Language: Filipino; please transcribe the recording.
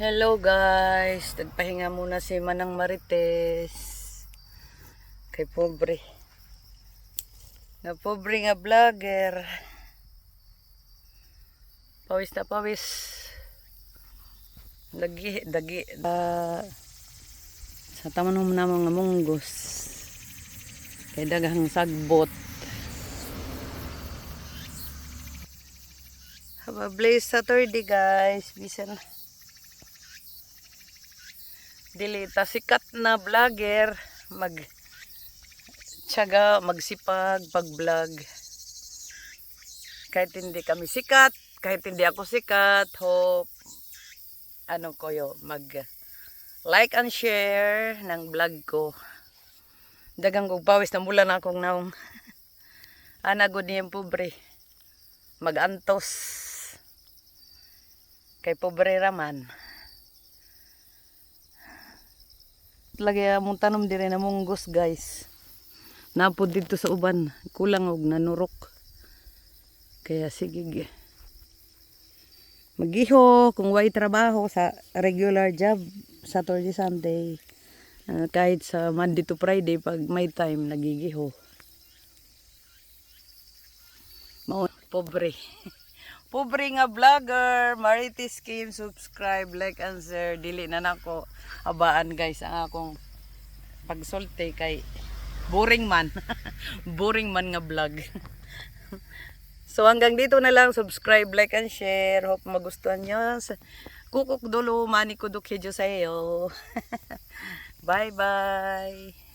Hello guys, nagpahinga muna si Manang Marites. Kay pobre. Na pobre nga vlogger. Pawis na pawis. Dagi, dagi. ah, sa taman mo na mga munggos. Kay daghang sagbot. Have a blessed Saturday guys. Bisan dilita sikat na vlogger. Mag tsaga magsipag pag vlog kahit hindi kami sikat kahit hindi ako sikat hope ano ko mag like and share ng vlog ko. Dagang kong pawis na mula na akong naong ana gud niyang pobre. Magantos. Kay pobre raman lagi among tanom dire na munggos guys. Napod dito sa uban. Kulang og nanurok. Kaya sige gi. magiho kung way trabaho sa regular job Saturday Sunday. Ah, kahit sa Monday to Friday pag may time nagigiho. Mao pobre pobre nga vlogger Marites Kim subscribe like and share. Dili na nako abaan guys ang akong pagsulti kay boring man. Boring man nga vlog. So hanggang dito na lang. Subscribe like and share. Hope magustuhan nyo. Kukuk dulo mani kuduk hidyo sa iyo bye bye